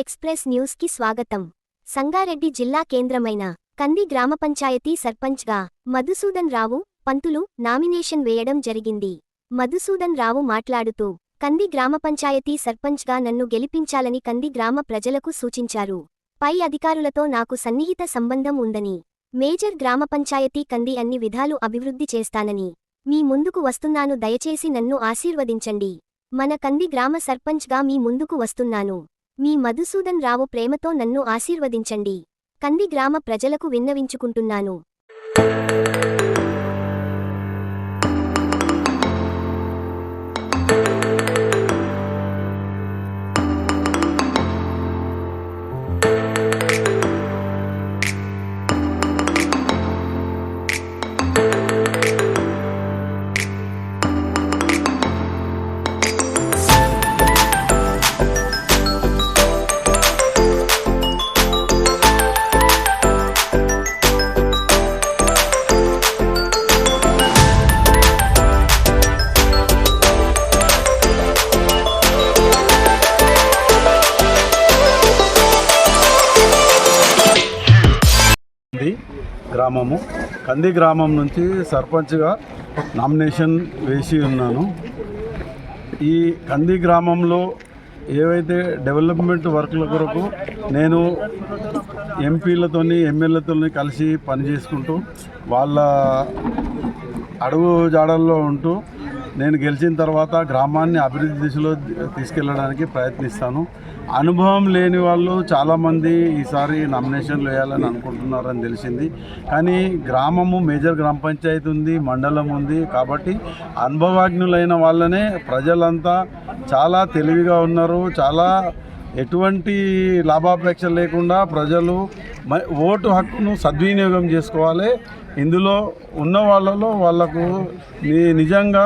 Express న్యూస్కి స్వాగతం. సంగారెడ్డి జిల్లా కేంద్రమైన కంది గ్రామ పంచాయతీ సర్పంచ్గా మధుసూదన్ రావు పంతులు నామినేషన్ వేయడం జరిగింది. మధుసూదన్ రావు మాట్లాడుతూ కంది గ్రామ పంచాయతీ సర్పంచ్గా నన్ను గెలిపించాలని కంది గ్రామ ప్రజలకు సూచించారు. పై అధికారులతో నాకు సన్నిహిత సంబంధం ఉందని మేజర్ గ్రామ పంచాయతీ కంది అన్ని విధాలు అభివృద్ధి చేస్తానని మీ ముందుకు వస్తున్నాను దయచేసి నన్ను ఆశీర్వదించండి. మన కంది గ్రామ సర్పంచ్గా మీ ముందుకు వస్తున్నాను. మీ మధుసూదన్ రావు ప్రేమతో నన్ను ఆశీర్వదించండి. కంది గ్రామ ప్రజలకు విన్నవించుకుంటున్నాను. గ్రామము. కంది గ్రామం నుంచి సర్పంచ్గా నామినేషన్ వేసి ఉన్నాను. ఈ కంది గ్రామంలో ఏవైతే డెవలప్మెంట్ వర్క్ల కొరకు నేను ఎంపీలతోని ఎమ్మెల్యేతోని కలిసి పనిచేసుకుంటూ వాళ్ళ అడుగు జాడల్లో ఉంటూ నేను గెలిచిన తర్వాత గ్రామాన్ని అభివృద్ధి దిశలో తీసుకెళ్ళడానికి ప్రయత్నిస్తాను. అనుభవం లేని వాళ్ళు చాలామంది ఈసారి నామినేషన్లు వేయాలని అనుకుంటున్నారని తెలిసింది. కానీ గ్రామము మేజర్ గ్రామ పంచాయతీ ఉంది మండలం ఉంది కాబట్టి అనుభవజ్ఞులైన వాళ్ళనే ప్రజలంతా చాలా తెలివిగా ఉన్నారు. చాలా ఎటువంటి లాభాపేక్ష లేకుండా ప్రజలు ఓటు హక్కును సద్వినియోగం చేసుకోవాలి. ఇందులో ఉన్న వాళ్ళలో వాళ్ళకు ని- నిజంగా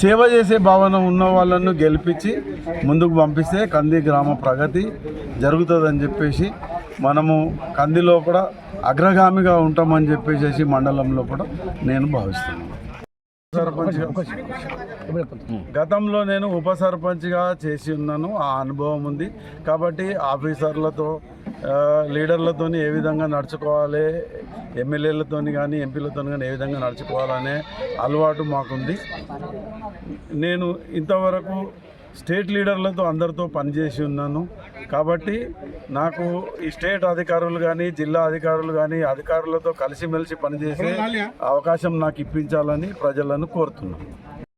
సేవ చేసే భావన ఉన్న వాళ్ళను గెలిపించి ముందుకు పంపిస్తే కంది గ్రామ ప్రగతి జరుగుతుందని చెప్పేసి మనము కందిలో కూడా అగ్రగామిగా ఉంటామని చెప్పేసి మండలంలో కూడా నేను భావిస్తున్నాను. సర్పంచ్గా గతంలో నేను ఉప సర్పంచ్గా చేసి ఉన్నాను. ఆ అనుభవం ఉంది. కాబట్టి ఆఫీసర్లతో ఆ, లీడర్లతోని ఏ విధంగా నడుచుకోవాలి ఎమ్మెల్యేలతోని కానీ ఎంపీలతో కానీ ఏ విధంగా నడుచుకోవాలనే అలవాటు మాకుంది. నేను ఇంతవరకు స్టేట్ లీడర్లతో అందరితో పనిచేసి ఉన్నాను. కాబట్టి నాకు ఈ స్టేట్ అధికారులు కానీ జిల్లా అధికారులు కానీ అధికారులతో కలిసిమెలిసి పనిచేసే అవకాశం నాకు ఇప్పించాలని ప్రజలను కోరుతున్నాను.